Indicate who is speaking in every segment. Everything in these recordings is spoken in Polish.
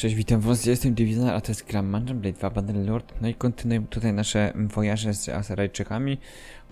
Speaker 1: Cześć, witam was, ja jestem Divisioner, a to jest gra Mansion Blade 2 Bannerlord. No i kontynuujemy tutaj nasze wojaże z Azerajczykami.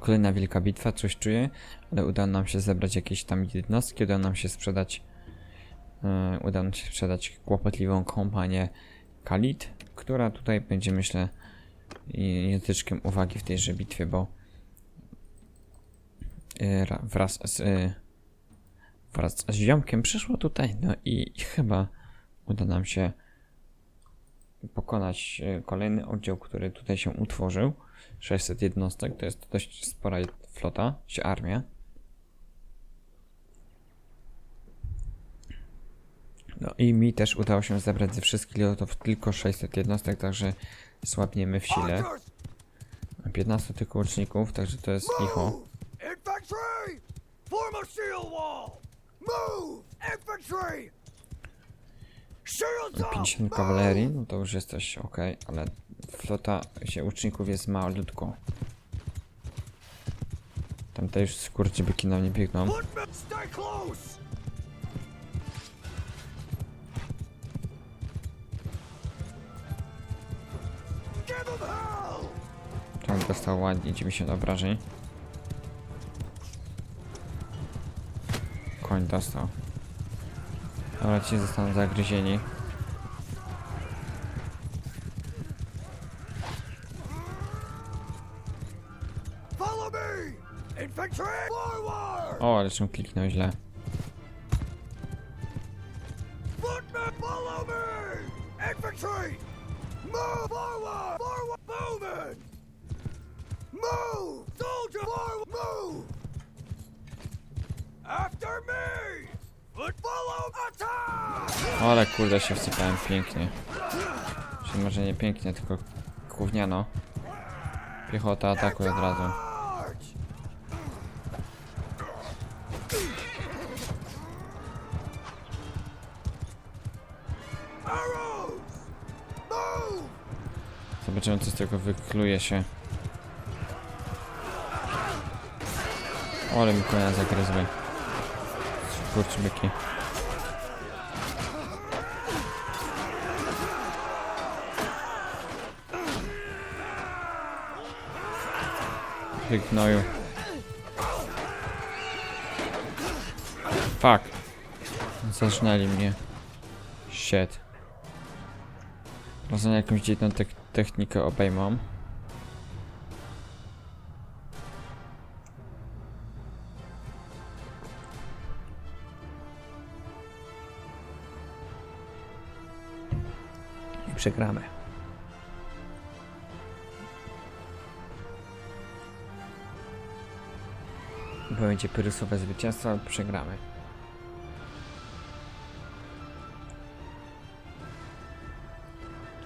Speaker 1: Kolejna wielka bitwa, coś czuję, ale udało nam się zebrać jakieś tam jednostki, udało nam się sprzedać e, udało nam się sprzedać kłopotliwą kompanię Khalid, która tutaj będzie myślę i- języczkiem uwagi w tejże bitwie, bo ra- wraz z e, wraz z ziomkiem przyszło tutaj, no i chyba uda nam się pokonać e, kolejny oddział, który tutaj się utworzył. 600 jednostek, to jest dość spora flota, czy armia. No i mi też udało się zebrać ze wszystkich lotów tylko 600 jednostek, także słabniemy w sile. 15 tylko łuczników, także to jest licho.
Speaker 2: Infantry! Form a shield wall! Move! Infantry! Shields up!
Speaker 1: 50 kawalerii, no to już jesteś ok, ale flota się łuczników jest malutko. Tamte już skurczybyki na mnie biegną. Tam dostał ładnie 90 obrażeń. Koń dostał. Dobra, ci zostaną zagryzieni. O, ale się kliknął źle.
Speaker 2: After me! Foot follow!
Speaker 1: Ale kurde się wsypałem pięknie. Czy może nie pięknie, tylko gówniano. Piechota atakuje od razu. Zobaczymy co z tego wykluje się. O, ale mi konia zagryzły. Skurczybyki. Ty gnoju. Fuck. Zażnęli mnie. Shit. Może jakąś dziwną tek technikę obejmą. I przegramy. Będzie pyrusowe zwycięstwo, ale przegramy.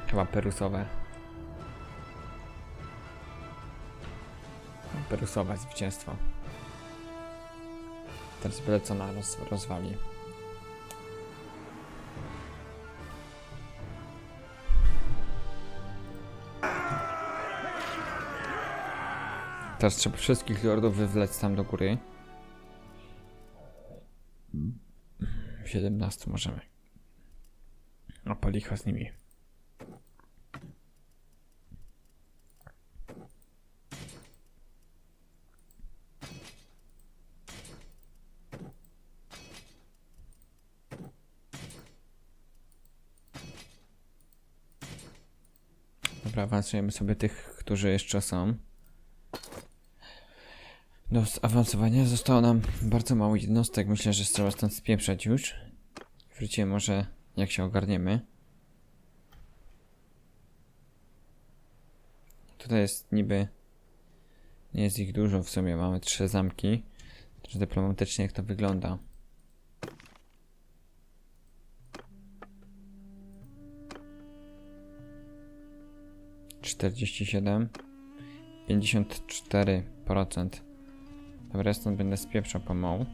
Speaker 1: Chyba perusowe. Perusowe zwycięstwo. Teraz byle co na roz, rozwali. Teraz trzeba wszystkich lordów wywlec tam do góry. 17 możemy. A policha z nimi. Dobra, awansujemy sobie tych, którzy jeszcze są. Do zaawansowania zostało nam bardzo mało jednostek. Myślę, że trzeba stąd spieprzać już. Wrócimy może jak się ogarniemy. Tutaj jest niby... Nie jest ich dużo w sumie. Mamy trzy zamki. Też dyplomatycznie jak to wygląda. Czterdzieści siedem. Pięćdziesiąt cztery procent. Dobra, ja stąd będę spieprzał pomału.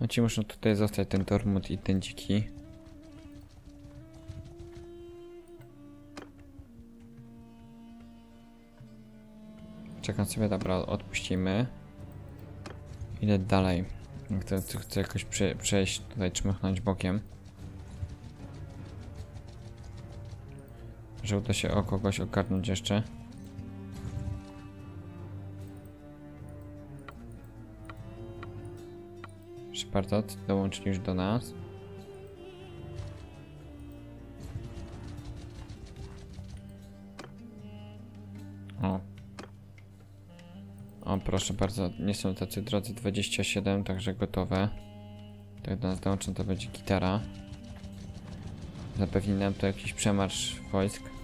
Speaker 1: No ci muszą tutaj zostać ten Tormut i ten dziki. Czekam sobie, dobra, odpuścimy. Idę dalej. Chcę, chcę, jakoś prze, przejść tutaj, czmychnąć bokiem. Że uda się o kogoś ogarnąć jeszcze. Szpartat dołączyli już do nas. O. O, proszę bardzo, nie są tacy drodzy 27, także gotowe. Tak do nas dołączą, to będzie gitara. Zapewni nam to jakiś przemarsz wojsk.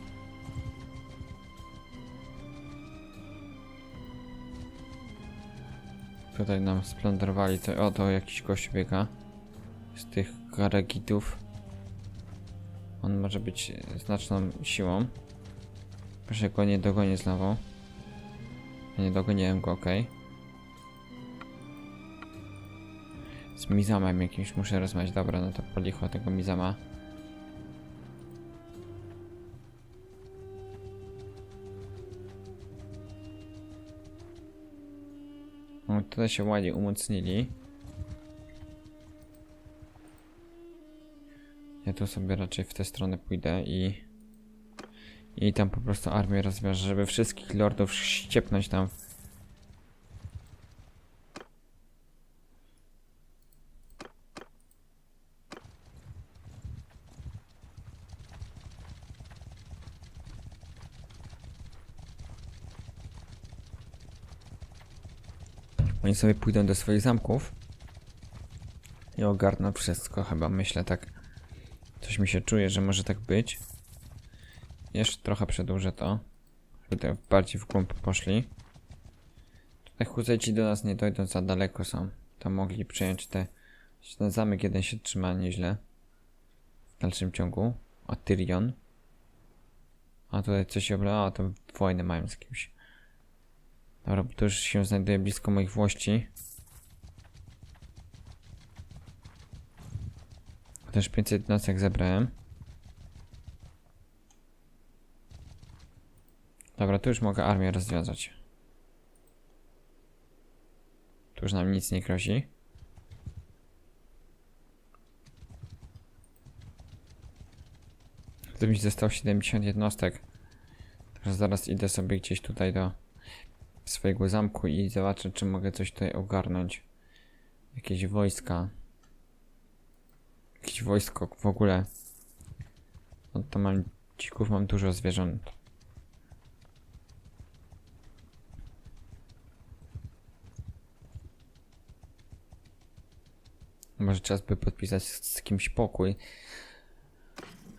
Speaker 1: Tutaj nam splądrowali to. O, to jakiś gość biega. Z tych karagitów. On może być znaczną siłą. Proszę go nie dogonię znowu. Nie dogoniłem go, ok. Z Mizamem jakimś muszę rozmawiać. Dobra, no to polichła tego Mizama. O, tutaj się ładnie umocnili. Ja tu sobie raczej w tę stronę pójdę i... I tam po prostu armię rozwiążę, żeby wszystkich lordów ściepnąć tam. Oni sobie pójdą do swoich zamków i ogarną wszystko, chyba myślę tak. Coś mi się czuje, że może tak być. Jeszcze trochę przedłużę to, żeby tak bardziej w głąb poszli. Tutaj Huzeci do nas nie dojdą, za daleko są. To mogli przejąć te... Ten zamek jeden się trzyma nieźle. W dalszym ciągu. A Tyrion. A tutaj coś się obla... A, to wojnę mają z kimś. Dobra, bo to już się znajduje blisko moich włości. Też 500 jednostek zebrałem. Dobra, tu już mogę armię rozwiązać. Tu już nam nic nie grozi. Mi zostało 70 jednostek. Także zaraz idę sobie gdzieś tutaj do swojego zamku i zobaczę, czy mogę coś tutaj ogarnąć. Jakieś wojska. Jakieś wojsko w ogóle. No to mam dzików, mam dużo zwierząt. Może czas by podpisać z, kimś pokój.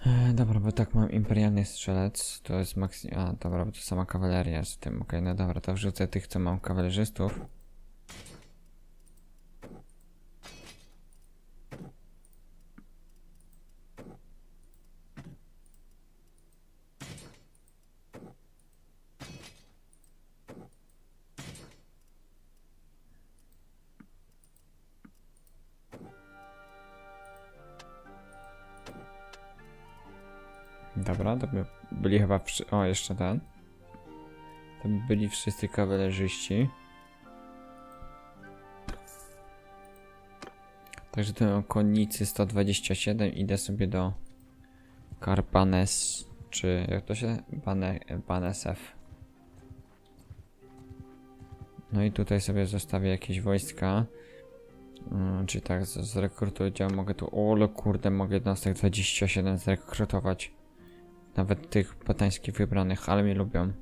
Speaker 1: E, dobra, bo tak mam imperialny strzelec. To jest maksy... A, dobra, bo to sama kawaleria z tym. Okej, no dobra, to wrzucę tych, co mam kawalerzystów. Dobra, to by byli chyba wszy... O, jeszcze ten. To by byli wszyscy kawalerzyści. Także tu mam konnicy 127. Idę sobie do Karpanes. Czy jak to się... Bane... Banesew. No i tutaj sobie zostawię jakieś wojska. Mm, czyli tak, zrekrutuję mogę tu... O, ale kurde, mogę jednostek 27 zrekrutować. Nawet tych botańskich wybranych, ale mnie lubią.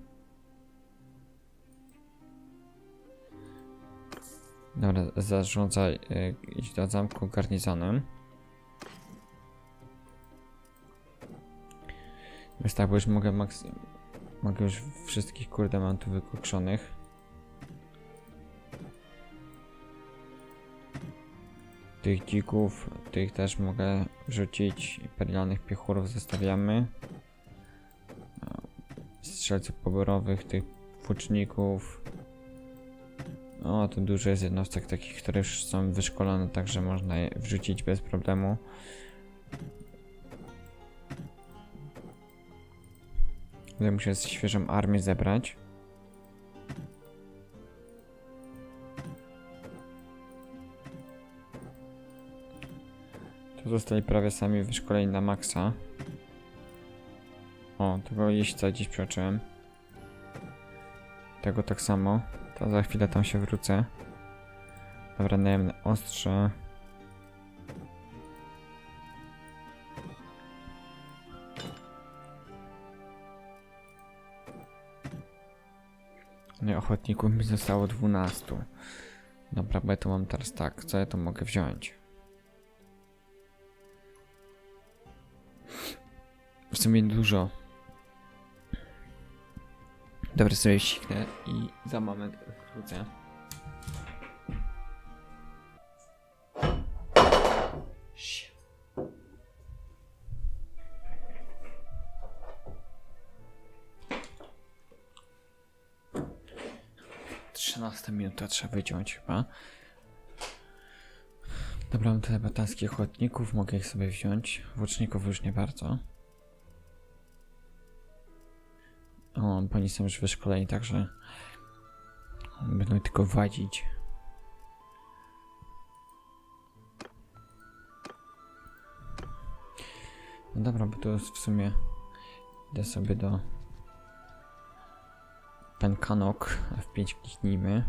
Speaker 1: Dobra, zarządzaj y, iść do zamku garnizonem. Więc tak, bo już mogę maks... Mogę już wszystkich kurde mam tu. Tych dzików, tych też mogę rzucić. Imperialnych piechurów zostawiamy strzelców poborowych, tych włóczników. O, tu dużo jest jednostek takich, które już są wyszkolone, także można je wrzucić bez problemu. Tutaj muszę świeżą armię zebrać. To zostali prawie sami wyszkoleni na maksa. O, tego jeźdźca gdzieś przeoczyłem. Tego tak samo. To za chwilę tam się wrócę. Dobra, najemne ostrze. Nie, ochotników mi zostało 12. Dobra, bo ja to mam teraz tak. Co ja to mogę wziąć? W sumie dużo. Dobra, sobie siknę i za moment wrócę. 13 minuta trzeba wyciąć chyba. Dobra, mam tutaj batalskich ochotników, mogę ich sobie wziąć. Włóczników już nie bardzo. O, bo oni są już wyszkoleni, także będą tylko wadzić. No dobra, bo to jest w sumie idę sobie do Penkanok F5 kliknijmy.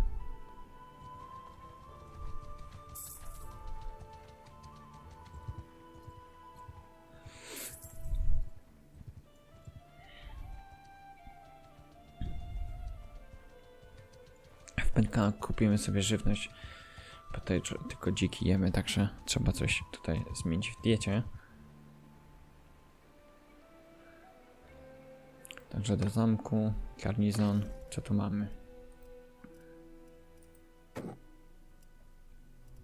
Speaker 1: Kupimy sobie żywność. Bo tutaj tylko dziki jemy, także trzeba coś tutaj zmienić w diecie. Także do zamku, garnizon, co tu mamy?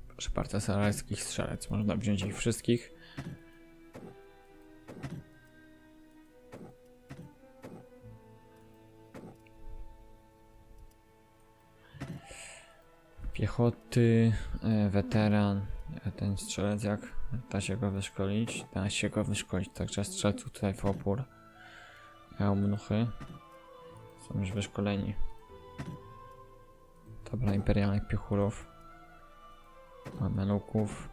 Speaker 1: Proszę bardzo, sarajskich strzelec, można wziąć ich wszystkich. Piechoty, e, weteran, e, ten strzelec jak da się go wyszkolić? Da się go wyszkolić, także strzelców tutaj w opór. Eumnuchy są już wyszkoleni. Dobra, imperialnych piechurów. Mameluków.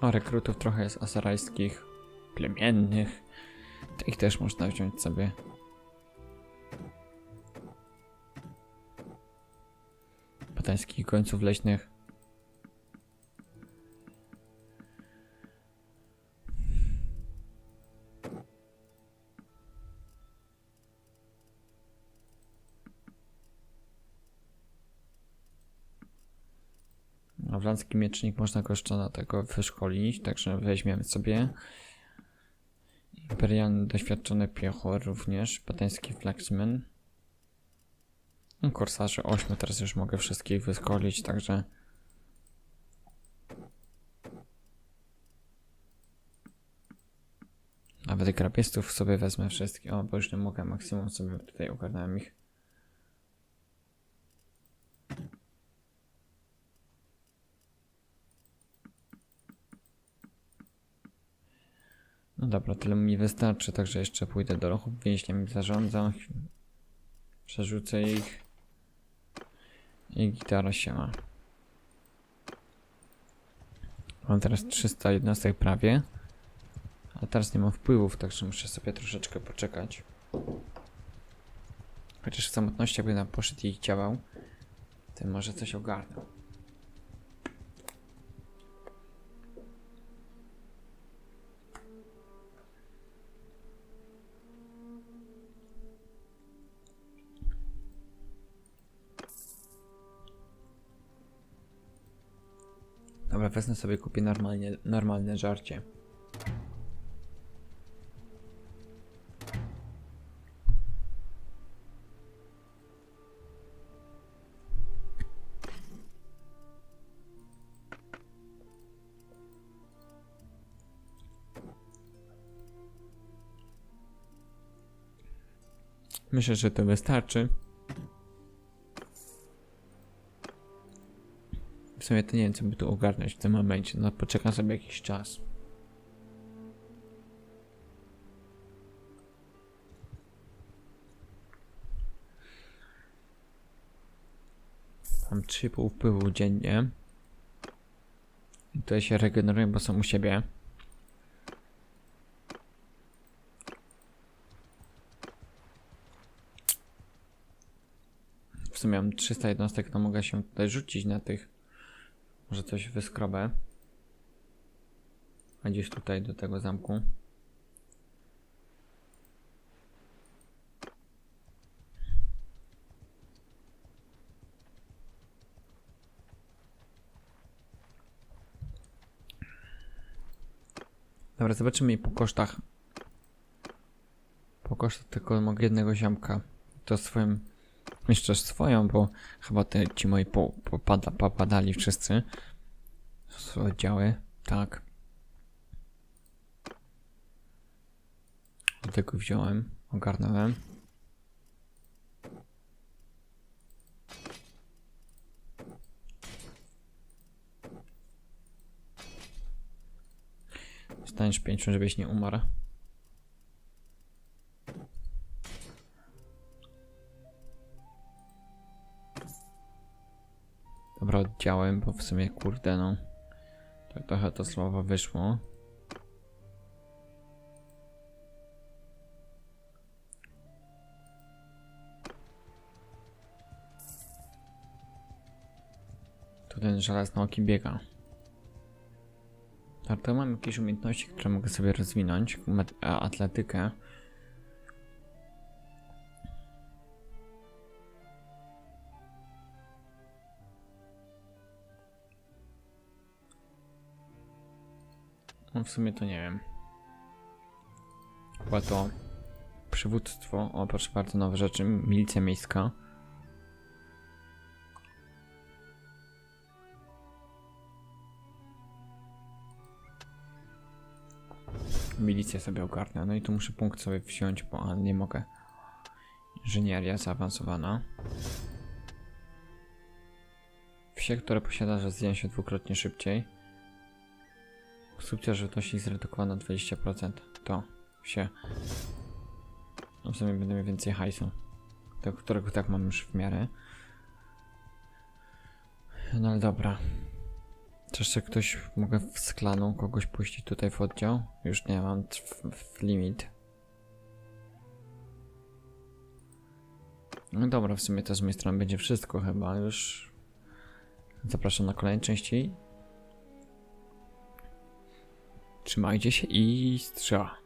Speaker 1: O, rekrutów trochę jest asarajskich, plemiennych. Tych też można wziąć sobie. Patańskich końców leśnych. Awlandzki miecznik można go jeszcze na tego wyszkolić, także weźmiemy sobie. Imperialny doświadczony piechor również, patański flaxman. No, korsarzy 8 teraz już mogę wszystkich wyszkolić, także... Nawet grabistów sobie wezmę wszystkich. O, bo już nie mogę, maksimum sobie tutaj ogarnąłem ich. No dobra, tyle mi wystarczy, także jeszcze pójdę do lochów więźniem i zarządzam. Przerzucę ich. I gitara się ma. Mam teraz 300 jednostek prawie. A teraz nie mam wpływów, także muszę sobie troszeczkę poczekać. Chociaż w samotności jakby nam poszedł i działał, to może coś ogarnął. Dobra, wezmę sobie, kupię normalnie, normalne żarcie. Myślę, że to wystarczy. Sumie to nie wiem, co by tu ogarnąć w tym momencie. No, poczekam sobie jakiś czas. Mam 3,5 wpływu dziennie. I tutaj się regeneruję, bo są u siebie. W sumie mam 300 jednostek, to mogę się tutaj rzucić na tych. Może coś wyskrobę. A gdzieś tutaj do tego zamku. Dobra, zobaczymy po kosztach. Po kosztach tylko mogę jednego ziomka. To swoim. Jeszcze swoją, bo chyba te ci moi po, popada, popadali wszyscy. Z oddziały. Tak. Do tego wziąłem, ogarnąłem. Staniesz pięciu, żebyś nie umarł. Dobra, oddziałem, bo w sumie kurde no. Tak trochę to słowo wyszło. Tu ten żelazny oki biega. Tak, to mam jakieś umiejętności, które mogę sobie rozwinąć. Atletykę. No w sumie to nie wiem. Chyba to przywództwo. O, proszę bardzo, nowe rzeczy. Milicja miejska. Milicję sobie ogarnę. No i tu muszę punkt sobie wziąć, bo a, nie mogę. Inżynieria zaawansowana. Wsie, które posiada, że się dwukrotnie szybciej. Subcia żywotności zredukowana o 20%. To się. No w sumie miał więcej hajsu. Tego, którego tak mam już w miarę. No ale dobra. Czy jeszcze ktoś, mogę w sklaną kogoś puścić tutaj w oddział? Już nie mam w limit. No dobra, w sumie to z mojej strony będzie wszystko chyba. Już zapraszam na kolejne części. Trzymajcie się i strzała.